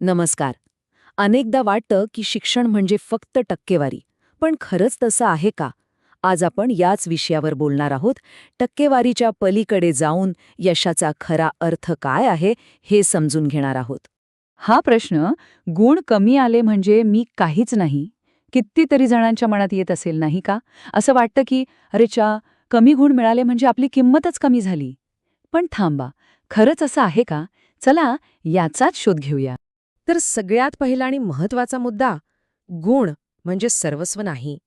नमस्कार. अनेकदा वाटतं की शिक्षण म्हणजे फक्त टक्केवारी पण खरंच तसं आहे का? आज आपण याच विषयावर बोलणार आहोत. टक्केवारीच्या पलीकडे जाऊन यशाचा खरा अर्थ काय आहे हे समजून घेणार आहोत. हा प्रश्न गुण कमी आले म्हणजे मी काहीच नाही कितीतरी जणांच्या मनात येत असेल नाही का? असं वाटतं की अरे चा कमी गुण मिळाले म्हणजे आपली किंमतच कमी झाली. पण थांबा खरंच असं आहे का? चला याचाच शोध घेऊया. तर सगळ्यात पहिला आणि महत्त्वाचा मुद्दा गुण म्हणजे सर्वस्व नाही.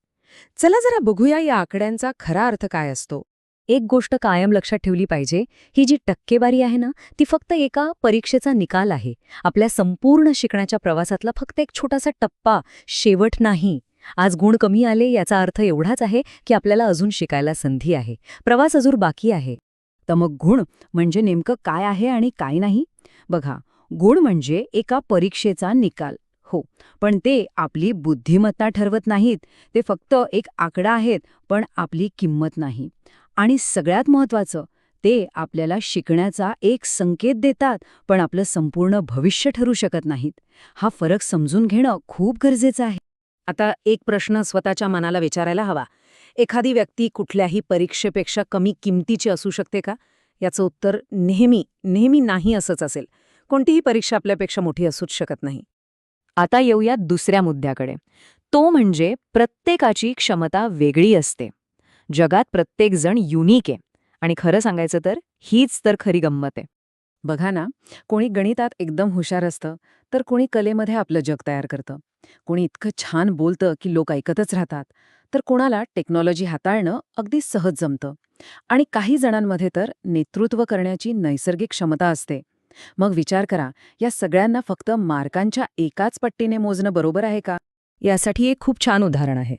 चला जरा बघूया या आकड्यांचा खरा अर्थ काय असतो. एक गोष्ट कायम लक्षात ठेवली पाहिजे ही जी टक्केवारी आहे ना ती फक्त एका परीक्षेचा निकाल आहे. आपल्या संपूर्ण शिकण्याच्या प्रवासातला फक्त एक छोटासा टप्पा शेवट नाही. आज गुण कमी आले याचा अर्थ एवढाच आहे की आपल्याला अजून शिकायला संधी आहे. प्रवास अजून बाकी आहे. तर मग गुण म्हणजे नेमकं काय आहे आणि काय नाही? बघा गुण म्हणजे एका परीक्षेचा निकाल. हो पण ते आपली बुद्धिमत्ता ठरवत नाहीत. ते फक्त एक आकडा आहेत पण आपली किंमत नाही. आणि सगळ्यात महत्वाचं ते आपल्याला शिकण्याचा एक संकेत देतात पण आपलं संपूर्ण भविष्य ठरू शकत नाहीत. हा फरक समजून घेणं खूप गरजेचं आहे. आता एक प्रश्न स्वतःच्या मनाला विचारायला हवा. एखादी व्यक्ती कुठल्याही परीक्षेपेक्षा कमी किमतीची असू शकते का? याचं उत्तर नेहमी नेहमी नाही असंच असेल. कोणतीही परीक्षा आपल्यापेक्षा मोठी असूच शकत नाही. आता येऊया दुसऱ्या मुद्द्याकडे. तो म्हणजे प्रत्येकाची क्षमता वेगळी असते. जगात प्रत्येकजण युनिक आहे. आणि खरं सांगायचं तर हीच तर खरी गंमत आहे. बघा ना कोणी गणितात एकदम हुशार असतं तर कोणी कलेमध्ये आपलं जग तयार करतं. कोणी इतकं छान बोलतं की लोक ऐकतच राहतात तर कोणाला टेक्नॉलॉजी हाताळणं अगदी सहज जमतं. आणि काही जणांमध्ये तर नेतृत्व करण्याची नैसर्गिक क्षमता असते. मग विचार करा या सगळ्यांना फक्त मार्कांच्या एकाच पट्टीने मोजणं बरोबर आहे का? यासाठी एक खूप छान उदाहरण आहे.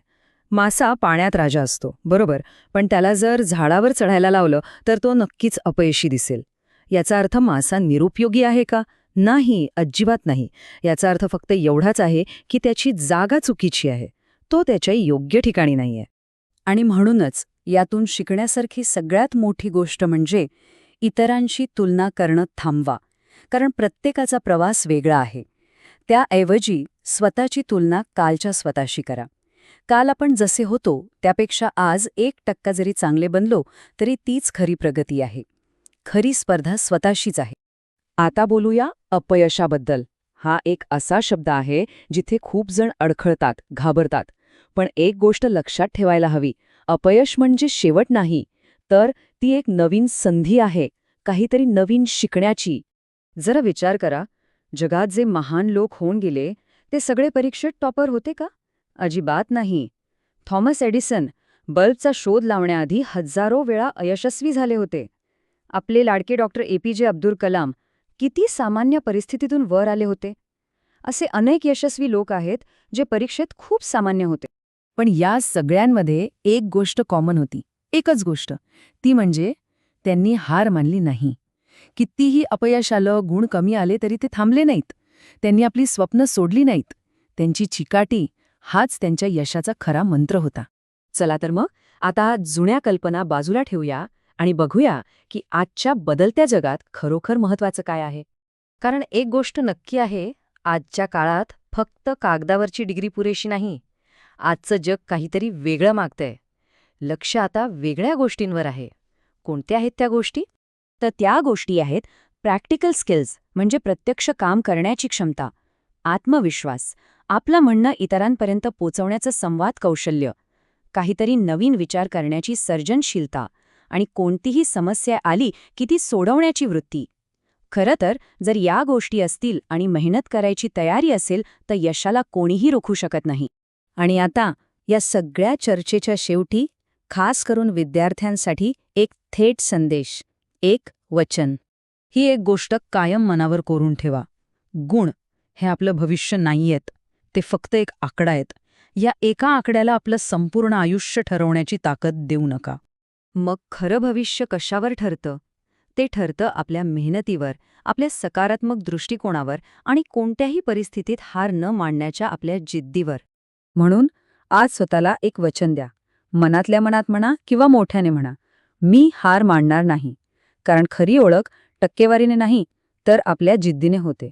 मासा पाण्यात राजा असतो बरोबर पण त्याला जर झाडावर चढायला लावलं तर तो नक्कीच अपयशी दिसेल. याचा अर्थ मासा निरुपयोगी आहे का? नाही अजिबात नाही. याचा अर्थ फक्त एवढाच आहे की त्याची जागा चुकीची आहे. तो त्याच्या योग्य ठिकाणी नाहीये. आणि म्हणूनच यातून शिकण्यासारखी सगळ्यात मोठी गोष्ट म्हणजे इतरांशी तुलना करणं थांबवा कारण प्रत्येकाचा प्रवास वेगळा आहे. त्याऐवजी स्वतःची तुलना कालच्या स्वतःशी करा. काल आपण जसे होतो त्यापेक्षा आज एक टक्का जरी चांगले बनलो तरी तीच खरी प्रगती आहे. खरी स्पर्धा स्वतःशीच आहे. आता बोलूया अपयशाबद्दल. हा एक असा शब्द आहे जिथे खूप जण अडखळतात घाबरतात. पण एक गोष्ट लक्षात ठेवायला हवी. अपयश म्हणजे शेवट नाही तर ती एक नवीन संधी आहे काहीतरी नवीन शिकण्याची. जरा विचार करा जगात जे महान लोक होऊन गेले ते सगळे परीक्षेत टॉपर होते का? अजिबात नाही. थॉमस एडिसन बल्बचा शोध लावण्याआधी हजारो वेळा अयशस्वी झाले होते. आपले लाडके डॉक्टर ए पी जे अब्दुल कलाम किती सामान्य परिस्थितीतून वर आले होते. असे अनेक यशस्वी लोक आहेत जे परीक्षेत खूप सामान्य होते. पण या सगळ्यांमध्ये एक गोष्ट कॉमन होती. एकच गोष्ट. ती म्हणजे त्यांनी हार मानली नाही. कितीही अपयश आलं गुण कमी आले तरी ते थांबले नाहीत. त्यांनी आपली स्वप्न सोडली नाहीत. त्यांची चिकाटी हाच त्यांच्या यशाचा खरा मंत्र होता. चला तर मग आता जुन्या कल्पना बाजूला ठेवूया आणि बघूया की आजच्या बदलत्या जगात खरोखर महत्वाचं काय आहे. कारण एक गोष्ट नक्की आहे आजच्या काळात फक्त कागदावरची डिग्री पुरेशी नाही. आजचं जग काहीतरी वेगळं मागतंय. लक्ष आता वेगळ्या गोष्टींवर आहे. कोणत्या आहेत त्या गोष्टी? तर त्या गोष्टी आहेत प्रॅक्टिकल स्किल्स म्हणजे प्रत्यक्ष काम करण्याची क्षमता आत्मविश्वास आपलं म्हणणं इतरांपर्यंत पोचवण्याचं संवाद कौशल्य काहीतरी नवीन विचार करण्याची सर्जनशीलता आणि कोणतीही समस्या आली की ती सोडवण्याची वृत्ती. खरं तर जर या गोष्टी असतील आणि मेहनत करायची तयारी असेल तर यशाला कोणीही रोखू शकत नाही. आणि आता या सगळ्या चर्चेच्या शेवटी खास करून विद्यार्थ्यांसाठी एक थेट संदेश एक वचन. ही एक गोष्ट कायम मनावर कोरून ठेवा. गुण हे आपलं भविष्य नाहीयेत ते फक्त एक आकडा आहेत. या एका आकड्याला आपलं संपूर्ण आयुष्य ठरवण्याची ताकद देऊ नका. मग खरं भविष्य कशावर ठरतं? ते ठरतं आपल्या मेहनतीवर आपल्या सकारात्मक दृष्टिकोनावर आणि कोणत्याही परिस्थितीत हार न मांडण्याच्या आपल्या जिद्दीवर. म्हणून आज स्वतःला एक वचन द्या. मनातल्या मनात म्हणा किंवा मोठ्याने म्हणा मी हार मानणार नाही. कारण खरी ओळख टक्केवारीने नाही तर आपल्या जिद्दीने होते.